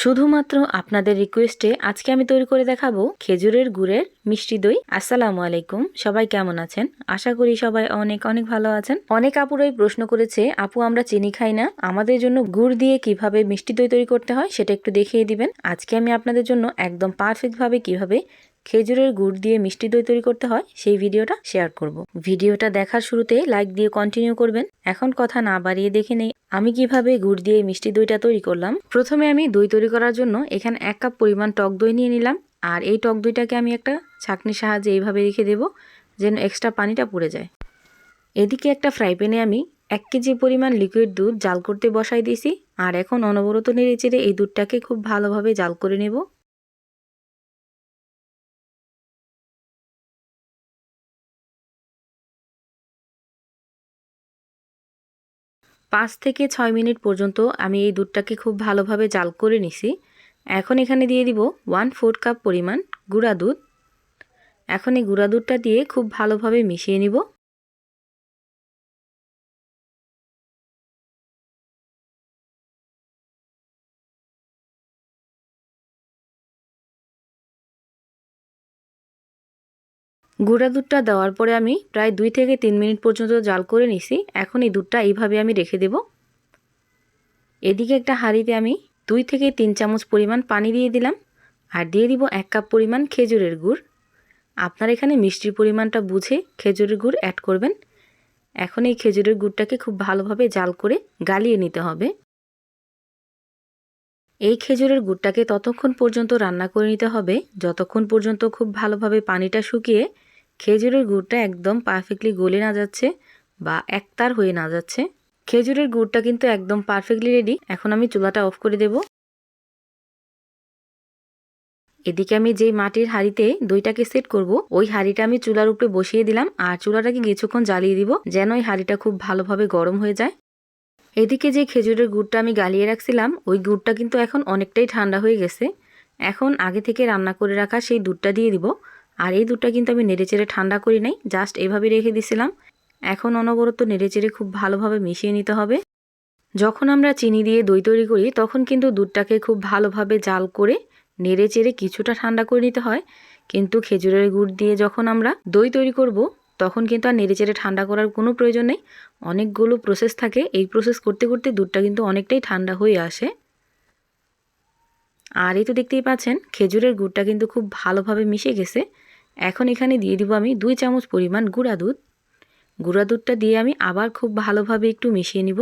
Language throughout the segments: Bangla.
শুধুমাত্র আপনাদের রিকোয়েস্টে আজকে আমি তৈরি করে দেখাবো খেজুরের গুড়ের মিষ্টি দই। আসসালামু আলাইকুম, সবাই কেমন আছেন? আশা করি সবাই অনেক অনেক ভালো আছেন। অনেক আপুরাই প্রশ্ন করেছে, আপু, আমরা চিনি খাই না। আমাদের জন্য গুড় দিয়ে কীভাবে মিষ্টি দই তৈরি করতে হয় সেটা একটু দেখিয়ে দিবেন। আজকে আমি আপনাদের জন্য একদম পারফেক্টভাবে কীভাবে খেজুরের গুড় দিয়ে মিষ্টি দই তৈরি করতে হয়, সেই ভিডিওটা শেয়ার করব। ভিডিওটা দেখার শুরুতে লাইক দিয়ে কন্টিনিউ করবেন। এখন কথা না বাড়িয়ে দেখে নেই, আমি কীভাবে গুড় দিয়ে মিষ্টি দইটা তৈরি করলাম। প্রথমে আমি দই তৈরি করার জন্য এখানে এক কাপ পরিমাণ টক দই নিয়ে নিলাম, আর এই টক দইটাকে আমি একটা ছাঁকনির সাহায্যে এইভাবে রেখে দেব, যেন এক্সট্রা পানিটা পড়ে যায়। এদিকে একটা ফ্রাই প্যানে আমি এক কেজি পরিমাণ লিকুইড দুধ জাল করতে বসাই দিয়েছি, আর এখন অনবরত নেড়ে চেড়ে এই দুধটাকে খুব ভালোভাবে জাল করে নেব। পাঁচ থেকে ছয় মিনিট পর্যন্ত আমি এই দুধটাকে খুব ভালোভাবে জাল করে নিছি। এখন এখানে দিয়ে দিব ওয়ান ফোর কাপ পরিমাণ গুঁড়া দুধ। এখন এই গুঁড়া দুধটা দিয়ে খুব ভালোভাবে মিশিয়ে নিব। গুঁড়া দুধটা দেওয়ার পরে আমি প্রায় দুই থেকে তিন মিনিট পর্যন্ত জাল করে নিছি। এখন এই দুধটা এইভাবে আমি রেখে দেব। এদিকে একটা হাঁড়িতে আমি দুই থেকে তিন চামচ পরিমাণ পানি দিয়ে দিলাম আর দিয়ে দিব এক কাপ পরিমাণ খেজুরের গুড়। আপনার এখানে মিষ্টির পরিমাণটা বুঝে খেজুরের গুড় অ্যাড করবেন। এখন এই খেজুরের গুড়টাকে খুব ভালোভাবে জাল করে গালিয়ে নিতে হবে। এই খেজুরের গুড়টাকে ততক্ষণ পর্যন্ত রান্না করে নিতে হবে, যতক্ষণ পর্যন্ত খুব ভালোভাবে পানিটা শুকিয়ে খেজুরের গুড়টা একদম পারফেক্টলি গলে না যাচ্ছে বা একতার হয়ে না যাচ্ছে। খেজুরের গুড়টা কিন্তু একদম পারফেক্টলি রেডি এখন আমি চুলাটা অফ করে দেব। এদিকে আমি যেই মাটির হাঁড়িতে দইটাকে সেট করব, ওই হাঁড়িটা আমি চুলার উপরে বসিয়ে দিলাম আর চুলাটাকে কিছুক্ষণ জ্বালিয়ে দিব যেন ওই হাঁড়িটা খুব ভালোভাবে গরম হয়ে যায়। এদিকে যে খেজুরের গুড়টা আমি গালিয়ে রাখছিলাম, ওই গুড়টা কিন্তু এখন অনেকটাই ঠান্ডা হয়ে গেছে। এখন আগে থেকে রান্না করে রাখা সেই দুধটা দিয়ে দিব। আর এই দুধটা কিন্তু আমি নেড়েচেড়ে ঠান্ডা করি নাই জাস্ট এভাবে রেখে দিছিলাম। এখন অনবরত নেড়েচেড়ে খুব ভালোভাবে মিশিয়ে নিতে হবে। যখন আমরা চিনি দিয়ে দই তৈরি করি, তখন কিন্তু দুধটাকে খুব ভালোভাবে জাল করে নেড়ে চেড়ে কিছুটা ঠান্ডা করে নিতে হয়। কিন্তু খেজুরের গুড় দিয়ে যখন আমরা দই তৈরি করব, তখন কিন্তু আর নেড়ে চেড়ে ঠান্ডা করার কোনো প্রয়োজন নেই। অনেকগুলো প্রসেস থাকে, এই প্রসেস করতে করতে দুধটা কিন্তু অনেকটাই ঠান্ডা হয়ে আসে। আর এই তো দেখতেই পাচ্ছেন, খেজুরের গুড়টা কিন্তু খুব ভালোভাবে মিশে গেছে। এখন এখানে দিয়ে দিব আমি দুই চামচ পরিমাণ গুঁড়া দুধ। গুঁড়া দুধটা দিয়ে আমি আবার খুব ভালোভাবে একটু মিশিয়ে নিব।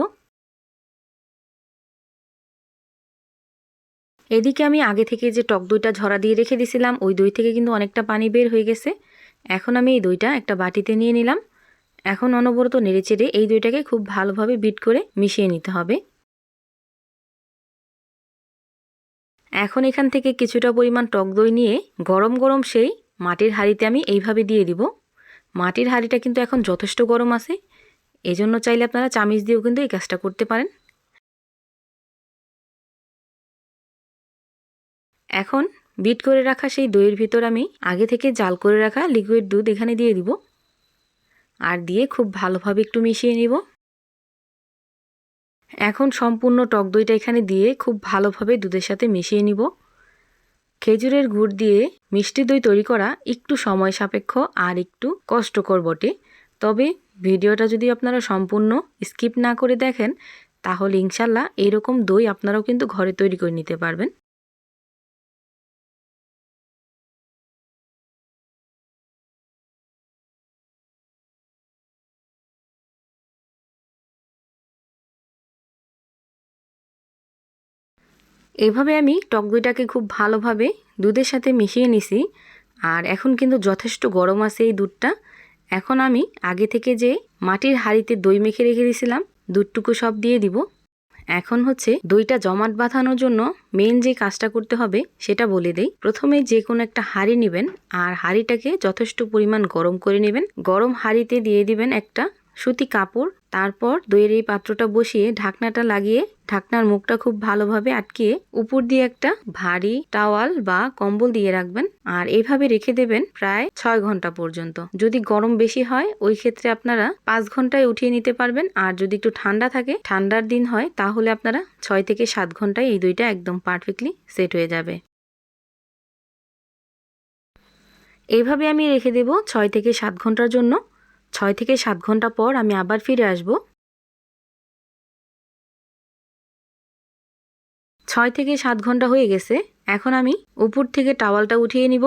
এদিকে আমি আগে থেকে যে টক দইটা ঝরা দিয়ে রেখে দিছিলাম, ওই দই থেকে কিন্তু অনেকটা পানি বের হয়ে গেছে। এখন আমি এই দইটা একটা বাটিতে নিয়ে নিলাম। এখন অনবরত নেড়ে চেড়ে এই দইটাকে খুব ভালোভাবে বিট করে মিশিয়ে নিতে হবে। এখন এখান থেকে কিছুটা পরিমাণ টক দই নিয়ে গরম গরম সেই মাটির হাঁড়িতে আমি এইভাবে দিয়ে দিব। মাটির হাঁড়িটা কিন্তু এখন যথেষ্ট গরম আছে। এজন্য চাইলে আপনারা চামিচ দিয়েও কিন্তু এই কাজটা করতে পারেন। এখন বিট করে রাখা সেই দইয়ের ভিতর আমি আগে থেকে জাল করে রাখা লিকুইড দুধ এখানে দিয়ে দিব। আর দিয়ে খুব ভালোভাবে একটু মিশিয়ে নিব। এখন সম্পূর্ণ টক দইটা এখানে দিয়ে খুব ভালোভাবে দুধের সাথে মিশিয়ে নিব। খেজুরের গুড় দিয়ে মিষ্টি দই তৈরি করা একটু সময় সাপেক্ষ আর একটু কষ্টকর বটে। তবে ভিডিওটা যদি আপনারা সম্পূর্ণ স্কিপ না করে দেখেন, তাহলে ইনশাল্লাহ এরকম দই আপনারাও কিন্তু ঘরে তৈরি করে নিতে পারবেন। এইভাবে আমি টক দইটাকে খুব ভালোভাবে দুধের সাথে মিশিয়ে নিছি। আর এখন কিন্তু যথেষ্ট গরম আছে এই দুধটা। এখন আমি আগে থেকে যে মাটির হাঁড়িতে দই মেখে রেখে দিয়েছিলাম, দুধটুকু সব দিয়ে দিব। এখন হচ্ছে দইটা জমাট বাঁধানোর জন্য মেন যে কাজটা করতে হবে সেটা বলে দেই। প্রথমে যে কোনো একটা হাঁড়ি নেবেন আর হাঁড়িটাকে যথেষ্ট পরিমাণ গরম করে নেবেন। গরম হাঁড়িতে দিয়ে দিবেন একটা সুতি কাপড় তারপর দইয়ের এই পাত্রটা বসিয়ে ঢাকনাটা লাগিয়ে ঢাকনার মুখটা খুব ভালোভাবে আটকিয়ে উপর দিয়ে একটা ভারী টাওয়াল বা কম্বল দিয়ে রাখবেন আর এইভাবে রেখে দেবেন প্রায় ছয় ঘণ্টা পর্যন্ত। যদি গরম বেশি হয়, ওই ক্ষেত্রে আপনারা পাঁচ ঘন্টায় উঠিয়ে নিতে পারবেন। আর যদি একটু ঠান্ডা থাকে, ঠান্ডার দিন হয়, তাহলে আপনারা ছয় থেকে সাত ঘন্টায় এই দইটা একদম পারফেক্টলি সেট হয়ে যাবে। এইভাবে আমি রেখে দেব ছয় থেকে সাত ঘণ্টার জন্য। ছয় থেকে সাত ঘণ্টা পর আমি আবার ফিরে আসব। ছয় থেকে সাত ঘণ্টা হয়ে গেছে। এখন আমি উপর থেকে টাওয়ালটা উঠিয়ে নিব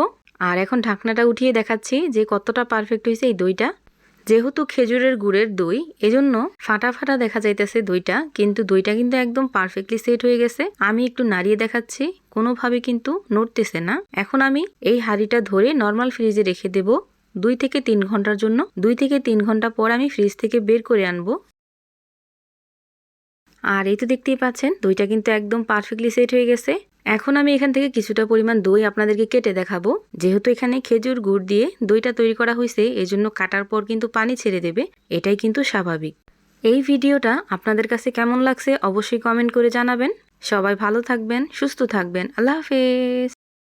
আর এখন ঢাকনাটা উঠিয়ে দেখাচ্ছি যে কতটা পারফেক্ট হয়েছে এই দইটা। যেহেতু খেজুরের গুড়ের দই, এজন্য ফাটা ফাটা দেখা যাইতেছে দইটা, কিন্তু দইটা কিন্তু একদম পারফেক্টলি সেট হয়ে গেছে। আমি একটু নাড়িয়ে দেখাচ্ছি, কোনোভাবে কিন্তু নড়তেছে না। এখন আমি এই হাঁড়িটা ধরে নর্মাল ফ্রিজে রেখে দেব। দুই থেকে তিন ঘণ্টার জন্য। দুই থেকে তিন ঘণ্টা পর আমি ফ্রিজ থেকে বের করে আনব। আর এই তো দেখতেই পাচ্ছেন, দইটা কিন্তু একদম পারফেক্টলি সেট হয়ে গেছে। এখন আমি এখান থেকে কিছুটা পরিমাণ দই আপনাদেরকে কেটে দেখাবো। যেহেতু এখানে খেজুর গুড় দিয়ে দইটা তৈরি করা হয়েছে, এজন্য কাটার পর কিন্তু পানি ছেড়ে দেবে। এটাই কিন্তু স্বাভাবিক। এই ভিডিওটা আপনাদের কাছে কেমন লাগছে অবশ্যই কমেন্ট করে জানাবেন। সবাই ভালো থাকবেন, সুস্থ থাকবেন। আল্লাহ হাফেজ।